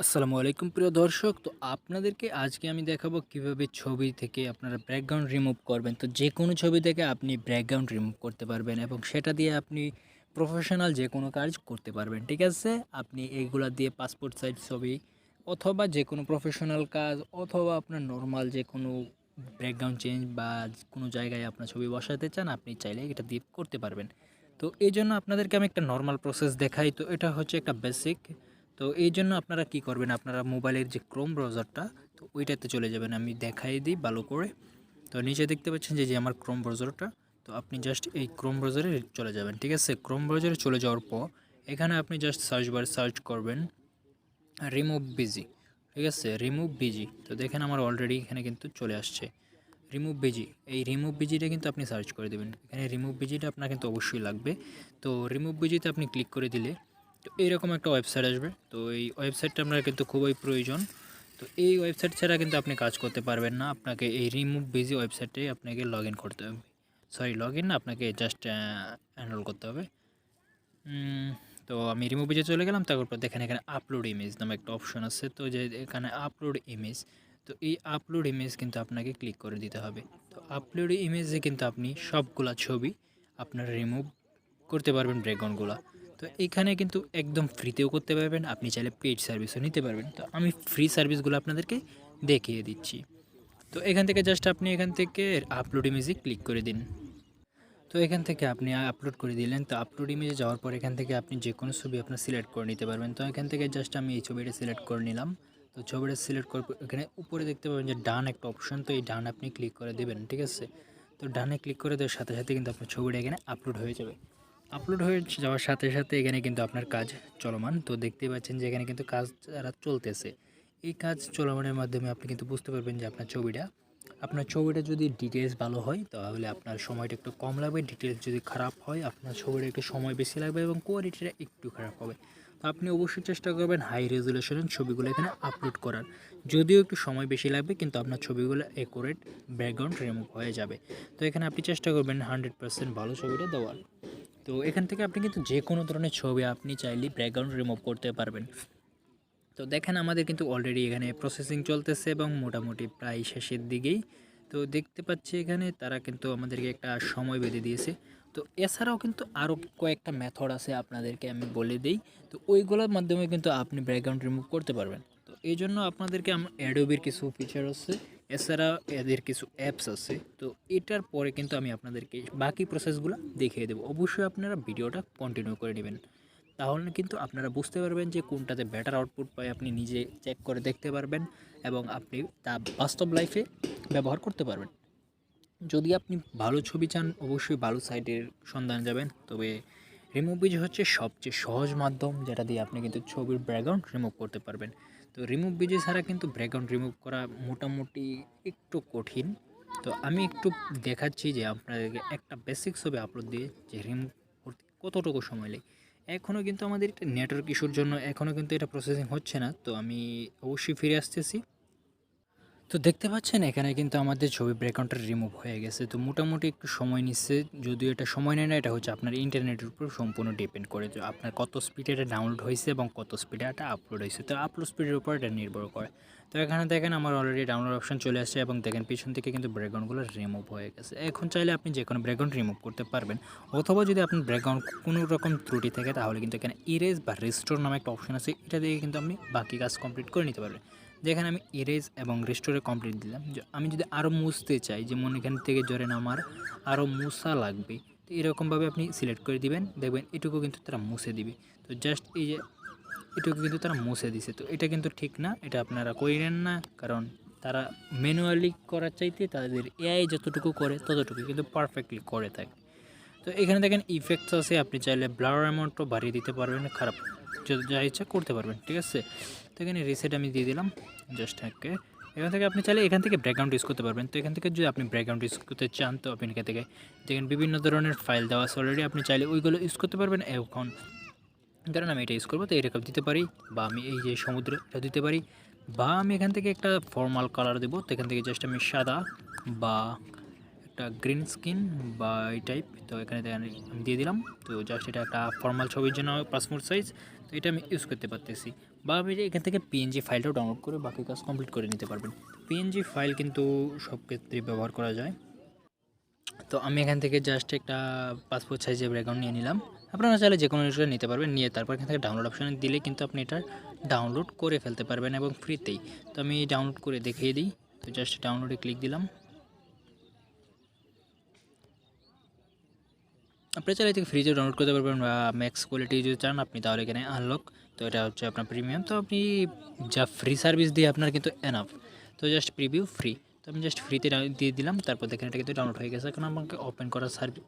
আসসালামু আলাইকুম প্রিয় দর্শক। তো আপনাদেরকে আজকে আমি দেখাবো কীভাবে ছবি থেকে আপনারা ব্যাকগ্রাউন্ড রিমুভ করবেন। তো যে কোনো ছবি থেকে আপনি ব্যাকগ্রাউন্ড রিমুভ করতে পারবেন এবং সেটা দিয়ে আপনি প্রফেশনাল যে কোনো কাজ করতে পারবেন, ঠিক আছে? আপনি এইগুলা দিয়ে পাসপোর্ট সাইজ ছবি অথবা যে কোনো প্রফেশনাল কাজ অথবা আপনার নর্মাল যে কোনো ব্যাকগ্রাউন্ড চেঞ্জ বা কোনো জায়গায় আপনার ছবি বসাতে চান, আপনি চাইলে এটা দিয়ে করতে পারবেন। তো এই জন্য আপনাদেরকে আমি একটা নর্মাল প্রসেস দেখাই। তো এটা হচ্ছে একটা বেসিক তো এই জন্য আপনারা কি করবেন? আপনারা মোবাইলের যে ক্রোম ব্রাউজারটা, তো ওইটাতে চলে যাবেন। আমি দেখাই দিই ভালো করে। তো নিচে দেখতে পাচ্ছেন যে আমার ক্রোম ব্রাউজারটা, তো আপনি জাস্ট এই ক্রোম ব্রাউজারে চলে যাবেন, ঠিক আছে? ক্রোম ব্রাউজারে চলে যাওয়ার পর, এখানে আপনি জাস্ট সার্চ বার সার্চ করবেন রিমুভ বিজি ঠিক আছে? রিমুভ বিজি তো দেখেন আমার অলরেডি এখানে কিন্তু চলে আসছে। রিমুভ বিজি এই রিমুভ বিজিটা কিন্তু আপনি সার্চ করে দেবেন। এখানে রিমুভ বিজিটা আপনার কিন্তু অবশ্যই লাগবে। তো রিমুভ বিজিতে আপনি ক্লিক করে দিলে তো এইরকম একটা ওয়েবসাইট আসবে। তো এই ওয়েবসাইটটা আপনার কিন্তু খুবই প্রয়োজন। তো এই ওয়েবসাইট ছাড়া কিন্তু আপনি কাজ করতে পারবেন না। আপনাকে এই রিমুভ বিজি ওয়েবসাইটে আপনাকে লগ করতে হবে। সরি লগ ইন না, আপনাকে জাস্ট এনরোল করতে হবে। তো আমি রিমুভ বিজে চলে গেলাম, তারপর দেখেন এখানে আপলোড ইমেজ নামে একটা অপশন আছে। তো যে এখানে আপলোড ইমেজ তো এই আপলোড ইমেজ কিন্তু আপনাকে ক্লিক করে দিতে হবে। তো আপলোড ইমেজে কিন্তু আপনি সবগুলা ছবি আপনার রিমুভ করতে পারবেন ব্যাকগ্রাউন্ডগুলো তো এখানে কিন্তু একদম ফ্রিতেও করতে পারবেন, আপনি চাইলে পেড সার্ভিসও নিতে পারবেন। তো আমি ফ্রি সার্ভিসগুলো আপনাদেরকে দেখিয়ে দিচ্ছি। তো এখান থেকে জাস্ট আপনি এখান থেকে আপলোড ইমেজে ক্লিক করে দিন। তো এখান থেকে আপনি আপলোড করে দিলেন, তো আপলোড ইমেজে যাওয়ার পর এখান থেকে আপনি যে কোনো ছবি আপনার সিলেক্ট করে নিতে পারবেন। তো এখান থেকে জাস্ট আমি এই ছবিটা সিলেক্ট করে নিলাম। তো ছবিটা সিলেক্ট করার এখানে উপরে দেখতে পাবেন যে ডান একটা অপশন তো এই ডান আপনি ক্লিক করে দেবেন, ঠিক আছে? তো ডানে ক্লিক করে দেওয়ার সাথে সাথে কিন্তু আপনার ছবিটা এখানে আপলোড হয়ে যাবে। আপলোড হয়ে যাওয়ার সাথে সাথে এখানে কিন্তু আপনার কাজ চলমান। তো দেখতে পাচ্ছেন যে এখানে কিন্তু কাজ যারা চলতেছে, এই কাজ চলমানের মাধ্যমে আপনি কিন্তু বুঝতে পারবেন যে আপনার ছবিটা আপনার ছবিটা যদি ডিটেলস ভালো হয়, তাহলে আপনার সময়টা একটু কম লাগবে ডিটেলস যদি খারাপ হয়, আপনার ছবিটা একটু সময় বেশি লাগবে এবং কোয়ালিটিটা একটু খারাপ হবে। তো আপনি অবশ্যই চেষ্টা করবেন হাই রেজুলেশনের ছবিগুলো এখানে আপলোড করার। যদিও একটু সময় বেশি লাগবে, কিন্তু আপনার ছবিগুলো একুরেট ব্যাকগ্রাউন্ড রিমুভ হয়ে যাবে। তো এখানে আপনি চেষ্টা করবেন হান্ড্রেড পার্সেন্ট ভালো ছবিটা দেওয়ার। তো এখান থেকে আপনি কিন্তু যে কোনো ধরনের ছবি আপনি চাইলে ব্যাকগ্রাউন্ড রিমুভ করতে পারবেন। তো দেখেন আমাদের কিন্তু অলরেডি এখানে প্রসেসিং চলতেছে এবং মোটামুটি প্রায় শেষের দিকেই। তো দেখতে পাচ্ছি এখানে তারা কিন্তু আমাদেরকে একটা সময় বেঁধে দিয়েছে। তো এছাড়াও কিন্তু আরও কয়েকটা মেথড আছে আপনাদেরকে আমি বলে দিই। তো ওইগুলোর মাধ্যমে কিন্তু আপনি ব্যাকগ্রাউন্ড রিমুভ করতে পারবেন। তো এই জন্য আপনাদেরকে আমার অ্যাডোবির কিছু ফিচার আছে। এছাড়া এদের কিছু অ্যাপস আছে, তো এটার পরে কিন্তু আমি আপনাদেরকে বাকি প্রসেসগুলো দেখিয়ে দেবো। অবশ্যই আপনারা ভিডিওটা কন্টিনিউ করে নেবেন। তাহলে কিন্তু আপনারা বুঝতে পারবেন যে কোনটাতে বেটার আউটপুট পায় আপনি নিজে চেক করে দেখতে পারবেন এবং আপনি তা বাস্তব লাইফে ব্যবহার করতে পারবেন। যদি আপনি ভালো ছবি চান, অবশ্যই ভালো সাইটের সন্ধান যাবেন। তবে রিমুভ হচ্ছে সবচেয়ে সহজ মাধ্যম, যেটা দিয়ে আপনি কিন্তু ছবির ব্যাকগ্রাউন্ড রিমুভ করতে পারবেন। তো রিমুভ বিজে ছাড়া কিন্তু ব্যাকগ্রাউন্ড রিমুভ করা মোটামুটি একটু কঠিন। তো আমি একটু দেখাচ্ছি যে আপনাদেরকে একটা বেসিক ছবি আপলোড দিয়ে যে রিমুভ করতে কতটুকু সময় লাগে। এখনও কিন্তু আমাদের এটা নেটওয়ার্ক ইস্যুর জন্য এখনও কিন্তু এটা প্রসেসিং হচ্ছে না, তো আমি অবশ্যই ফিরে আসতেছি। তো দেখতে পাচ্ছেন, এখানে কিন্তু আমাদের ছবি ব্যাকগ্রাউন্ডটা রিমুভ হয়ে গেছে। তো মোটামুটি একটু সময় নিচ্ছে, যদিও এটা সময় নেয় না, এটা হচ্ছে আপনার ইন্টারনেটের উপর সম্পূর্ণ ডিপেন্ড করে যে আপনার কত স্পিডে এটা ডাউনলোড হয়েছে এবং কত স্পিডে এটা আপলোড হয়েছে। তো আপলোড স্পিডের উপর এটা নির্ভর করে। তো এখানে দেখেন, আমার অলরেডি ডাউনলোড অপশন চলে আসছে এবং দেখেন, পিছন থেকে কিন্তু ব্যাকগ্রাউন্ডগুলো রিমুভ হয়ে গেছে। এখন চাইলে আপনি যে কোনো ব্যাকগ্রাউন্ড রিমুভ করতে পারবেন, অথবা যদি আপনার ব্যাকগ্রাউন্ড কোনো রকম ত্রুটি থাকে, তাহলে কিন্তু এখানে ইরেজ বা রিস্টোর নামে একটা অপশন আছে, এটা দিয়ে কিন্তু আপনি বাকি কাজ কমপ্লিট করে নিতে পারবেন। যেখানে আমি ইরেজ এবং রেস্টোরে কমপ্লিট দিলাম। আমি যদি আরও মুছতে চাই যে যেমন এখান থেকে ধরেন আমার আরও মুছা লাগবে, তো এরকমভাবে আপনি সিলেক্ট করে দিবেন। দেখবেন এটুকু কিন্তু তারা মুছে দিবে। তো জাস্ট এই যে এটুকু কিন্তু তারা মুছে দিছে। তো এটা কিন্তু ঠিক না, এটা আপনারা করিলেন না, কারণ তারা ম্যানুয়ালি করার চাইতে তাদের এআই যতটুকু করে ততটুকু কিন্তু পারফেক্টলি করে থাকে। তো এখানে দেখেন ইফেক্টস আছে, আপনি চাইলে ব্লার অ্যামাউন্টও বাড়িয়ে দিতে পারবেন, খারাপ যা ইচ্ছা করতে পারবেন, ঠিক আছে? তো এখানে রিসেট আমি দিয়ে দিলাম জাস্ট একে। এখান থেকে আপনি চাইলে এখান থেকে ব্যাকগ্রাউন্ড ইউজ করতে পারবেন। তো এখান থেকে যদি আপনি ব্যাকগ্রাউন্ড ইউজ করতে চান, তো আপনি এখান থেকে দেখেন বিভিন্ন ধরনের ফাইল দেওয়া আছে অলরেডি আপনি চাইলে ওইগুলো ইউজ করতে পারবেন। এখন ধরেন আমি এটা ইউজ করব, তো এরকম দিতে পারি, বা আমি এই যে সমুদ্র এটা দিতে পারি, বা আমি এখান থেকে একটা ফর্মাল কালার দেবো, তো এখান থেকে জাস্ট আমি সাদা বা একটা গ্রিন স্কিন বা এই টাইপ তো এখানে আমি দিয়ে দিলাম। তো জাস্ট এটা একটা ফর্মাল ছবির জন্য পাসপোর্ট সাইজ তো এটা আমি ইউজ করতে পারতেছি। বা আপনি এখান থেকে পিএনজি ফাইলটাও ডাউনলোড করে বাকি কাজ কমপ্লিট করে নিতে পারবেন। পিএনজি ফাইল কিন্তু সব ক্ষেত্রে ব্যবহার করা যায়। তো আমি এখান থেকে জাস্ট একটা পাসপোর্ট সাইজের ব্যাকগ্রাউন্ড নিয়ে নিলাম। আপনারা চাইলে যে কোনো জিনিসটা নিতে পারবেন, নিয়ে তারপর এখান থেকে ডাউনলোড অপশানে দিলে কিন্তু আপনি এটা ডাউনলোড করে ফেলতে পারবেন এবং ফ্রিতেই তো আমি ডাউনলোড করে দেখিয়ে দিই। তো জাস্ট ডাউনলোডে ক্লিক দিলাম। আপনি চাইলে থেকে ফ্রিজে ডাউনলোড করতে পারবেন বা ম্যাক্স কোয়ালিটি যদি চান, আপনি তাহলে এখানে আনলক তো এটা হচ্ছে আপনার প্রিমিয়াম তো আপনি যা ফ্রি সার্ভিস দিয়ে আপনার কিন্তু এনাফ তো জাস্ট প্রিভিউ ফ্রি তো আমি জাস্ট ফ্রিতে দিয়ে দিলাম, তারপর দেখেন এটা কিন্তু ডাউনলোড হয়ে গেছে। এখন আমাকে ওপেন করার সার্ভিস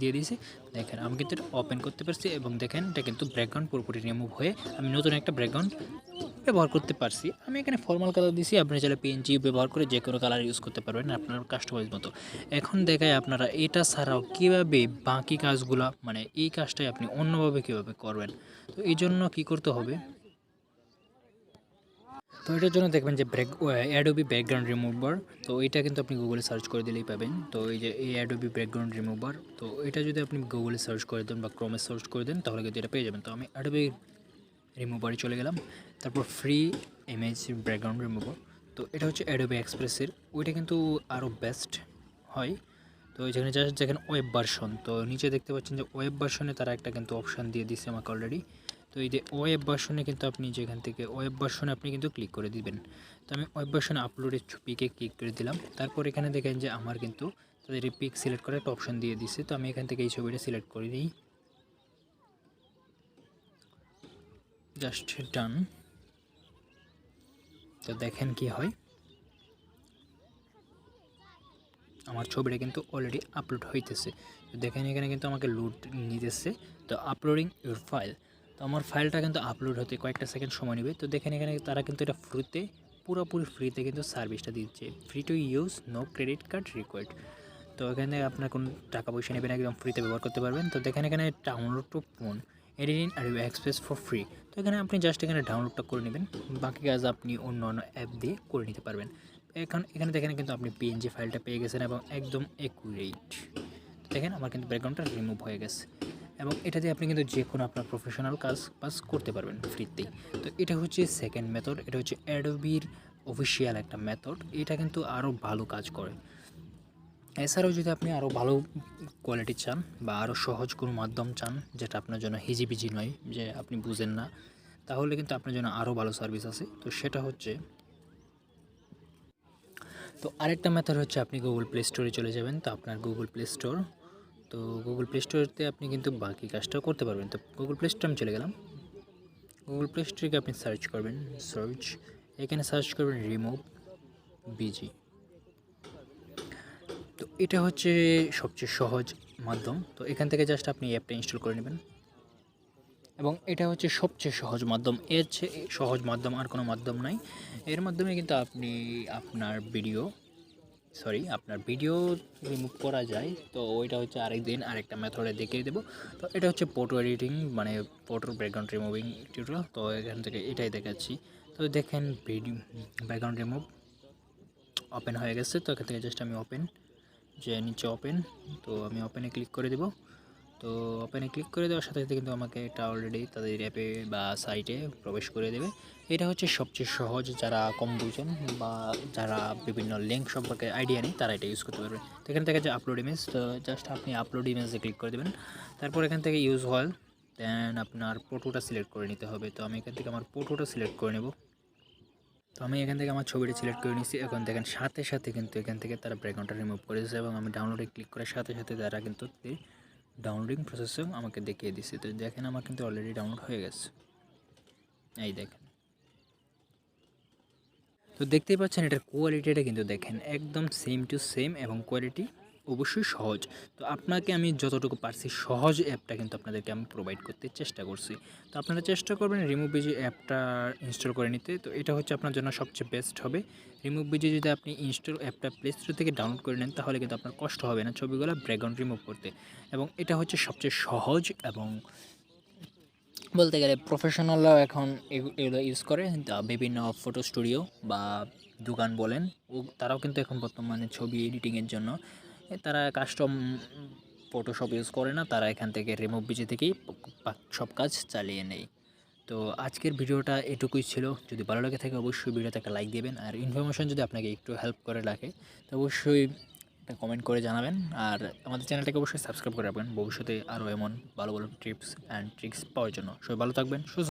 দিয়ে দিয়েছি। দেখেন, আমি কিন্তু এটা ওপেন করতে পারছি এবং দেখেন এটা কিন্তু ব্যাকগ্রাউন্ড পুরোপুরি রিমুভ হয়ে আমি নতুন একটা ব্যাকগ্রাউন্ড ব্যবহার করতে পারছি। আমি এখানে ফর্মাল কালার দিছি, আপনি চাইলে পিএনজি ব্যবহার করে যে কোনো কালার ইউজ করতে পারবেন আপনার কাস্টমাইজ মতো। এখন দেখায় আপনারা এটা ছাড়াও কীভাবে বাকি কাজগুলো মানে এই কাজটাই আপনি অন্যভাবে কীভাবে করবেন। তো এই জন্য কী করতে হবে? তো এটার জন্য দেখবেন যে ব্রেক অ্যাডোবি ব্যাকগ্রাউন্ড রিমুভার তো এটা কিন্তু আপনি গুগলে সার্চ করে দিলেই পাবেন। তো এই যে এই অ্যাডোবি ব্যাকগ্রাউন্ড রিমুভার তো এটা যদি আপনি গুগলে সার্চ করে দেন বা ক্রমে সার্চ করে দেন, তাহলে কিন্তু এটা পেয়ে যাবেন। তো আমি অ্যাডোবি রিমুভারে চলে গেলাম। তারপর ফ্রি ইমেজ ব্যাকগ্রাউন্ড রিমুভার তো এটা হচ্ছে অ্যাডোবি এক্সপ্রেসের ওইটা কিন্তু আরও বেস্ট হয়। তো যেখানে জাস্ট যেখানে ওয়েব ভার্সন তো নিচে দেখতে পাচ্ছেন যে ওয়েব ভার্সনে তারা একটা কিন্তু অপশান দিয়ে দিচ্ছে আমাকে অলরেডি তো এই যে ওয়েব ভার্সনে কিন্তু আপনি যেখান থেকে ওয়েব ভার্সনে আপনি কিন্তু ক্লিক করে দিবেন। তো আমি ওয়েব ভার্সনে আপলোডের পিকে ক্লিক করে দিলাম। তারপর এখানে দেখেন যে আমার কিন্তু তাদের পিক সিলেক্ট করার একটা অপশান দিয়ে দিচ্ছে তো আমি এখান থেকে এই ছবিটা সিলেক্ট করে দিই। জাস্ট ডান তো দেখেন কি হয়। আমার ছবিটা কিন্তু অলরেডি আপলোড হইতেছে। তো দেখেন এখানে কিন্তু আমাকে লুট নিতেছে। তো আপলোডিং ইউর ফাইল তো আমার ফাইলটা কিন্তু আপলোড হতে কয়েকটা সেকেন্ড সময় নেবে। তো দেখেন এখানে তারা কিন্তু এটা ফ্রিতে পুরোপুরি ফ্রিতে কিন্তু সার্ভিসটা দিচ্ছে। Free to use no credit card required তো এখানে আপনার কোনো টাকা পয়সা নেবেন একদম ফ্রিতে ব্যবহার করতে পারবেন। তো দেখেন এখানে ডাউনলোড টু ফোন এডিটিং আর এক্সপ্রেস ফর ফ্রি তো এখানে আপনি জাস্ট এখানে ডাউনলোডটা করে নেবেন। বাকি কাজ আপনি অন্য অন্য অ্যাপ দিয়ে করে নিতে পারবেন। এখন এখানে দেখেন কিন্তু আপনি পিএনজি ফাইলটা পেয়ে গেছেন এবং একদম একুরেট দেখেন আমার কিন্তু ব্যাকগ্রাউন্ডটা রিমুভ হয়ে গেছে। এবং এটা দিয়ে আপনি কিন্তু যে কোনো আপনার প্রফেশনাল কাজ বাস করতে পারবেন ফ্রিতেই তো এটা হচ্ছে সেকেন্ড মেথড এটা হচ্ছে অ্যাডোবির অফিসিয়াল একটা মেথড এটা কিন্তু আরও ভালো কাজ করে। এছাড়াও যদি আপনি আরও ভালো কোয়ালিটি চান বা আরও সহজ কোনো মাধ্যম চান, যেটা আপনার জন্য হিজিবিজি নয়, যে আপনি বুঝেন না, তাহলে কিন্তু আপনার জন্য আরও ভালো সার্ভিস আছে। তো সেটা হচ্ছে, তো আরেকটা মেথড হচ্ছে আপনি গুগল প্লে স্টোরে চলে যাবেন। তো আপনার গুগল প্লে স্টোর তো গুগল প্লে স্টোরতে আপনি কিন্তু বাকি কাজটাও করতে পারবেন। তো গুগল প্লে স্টোরে আমি চলে গেলাম। গুগল প্লে স্টোরে আপনি সার্চ করবেন। সার্চ এখানে সার্চ করবেন রিমুভ বিজি এটা হচ্ছে সবচেয়ে সহজ মাধ্যম। তো এখান থেকে জাস্ট আপনি অ্যাপটা ইনস্টল করে নেবেন। এবং এটা হচ্ছে সবচেয়ে সহজ মাধ্যম। এর চেয়ে সহজ মাধ্যম আর কোনো মাধ্যম নাই। এর মাধ্যমে কিন্তু আপনি আপনার ভিডিও সরি আপনার ভিডিও রিমুভ করা যায়। তো ওইটা হচ্ছে আরেক দিন আরেকটা মেথডে দেখিয়ে দেবো। তো এটা হচ্ছে ফটো এডিটিং মানে ফটোর ব্যাকগ্রাউন্ড রিমুভিং টিউটোরিয়াল তো এখান থেকে এটাই দেখাচ্ছি। তো দেখেন ভিডিও ব্যাকগ্রাউন্ড রিমুভ ওপেন হয়ে গেছে। তো এখান থেকে জাস্ট আমি ওপেন যে নিচে ওপেন তো আমি ওপেনে ক্লিক করে দেবো। তো ওপেনে ক্লিক করে দেওয়ার সাথে সাথে কিন্তু আমাকে এটা অলরেডি তাদের অ্যাপে বা সাইটে প্রবেশ করে দেবে। এটা হচ্ছে সবচেয়ে সহজ যারা কম বুঝেন বা যারা বিভিন্ন লিঙ্ক সম্পর্কে আইডিয়া নেই, তারা এটা ইউজ করতে পারবে। তো এখান থেকে যে আপলোড ইমেজ তো জাস্ট আপনি আপলোড ইমেজে ক্লিক করে দেবেন। তারপর এখান থেকে ইউজ হল দেন আপনার ফটোটা সিলেক্ট করে নিতে হবে। তো আমি এখান থেকে আমার ফটোটা সিলেক্ট করে নেব। তো আমি এখান থেকে আমার ছবিটা সিলেক্ট করে নিয়েছি। এখন দেখেন সাথে সাথে কিন্তু এখান থেকে তারা ব্যাকগ্রাউন্ডটা রিমুভ করে দিয়েছে এবং আমি ডাউনলোডে ক্লিক করার সাথে সাথে তারা কিন্তু ডাউনলোডিং প্রসেসেও আমাকে দেখিয়ে দিচ্ছে তো দেখেন আমার কিন্তু অলরেডি ডাউনলোড হয়ে গেছে। এই দেখেন। তো দেখতেই পাচ্ছেন এটার কোয়ালিটিটা কিন্তু দেখেন একদম সেম টু সেম এবং কোয়ালিটি অবশ্যই সহজ। তো আপনাকে আমি যতটুকু পারছি সহজ অ্যাপটা কিন্তু আপনাদেরকে আমি প্রোভাইড করতে চেষ্টা করছি। তো আপনারা চেষ্টা করবেন রিমুভ বিজি অ্যাপটা ইনস্টল করে নিতে। তো এটা হচ্ছে আপনার জন্য সবচেয়ে বেস্ট হবে। রিমুভ বিজি যদি আপনি ইনস্টল অ্যাপটা প্লে স্টোর থেকে ডাউনলোড করে নেন, তাহলে কিন্তু আপনার কষ্ট হবে না ছবিগুলো ব্যাকগ্রাউন্ড রিমুভ করতে। এবং এটা হচ্ছে সবচেয়ে সহজ এবং বলতে গেলে প্রফেশনালরাও এখন এগু- এগুলো ইউজ করে। বিভিন্ন ফটো স্টুডিও বা দোকান বলেন, ও তারাও কিন্তু এখন বর্তমানে ছবি এডিটিংয়ের জন্য তারা কাস্টম ফটোশপ ইউজ করে না, তারা এখান থেকে রিমুভ বিজি থেকেই সব কাজ চালিয়ে নেয়। তো আজকের ভিডিওটা এটুকুই ছিল। যদি ভালো লাগে থাকে অবশ্যই ভিডিওতে একটা লাইক দেবেন। আর ইনফরমেশন যদি আপনাকে একটু হেল্প করে রাখে তো অবশ্যই একটা কমেন্ট করে জানাবেন। আর আমাদের চ্যানেলটাকে অবশ্যই সাবস্ক্রাইব করে রাখবেন। ভবিষ্যতে আরও এমন ভালো ভালো টিপস অ্যান্ড ট্রিক্স পাওয়ার জন্য। সবাই ভালো থাকবেন, সুস্থ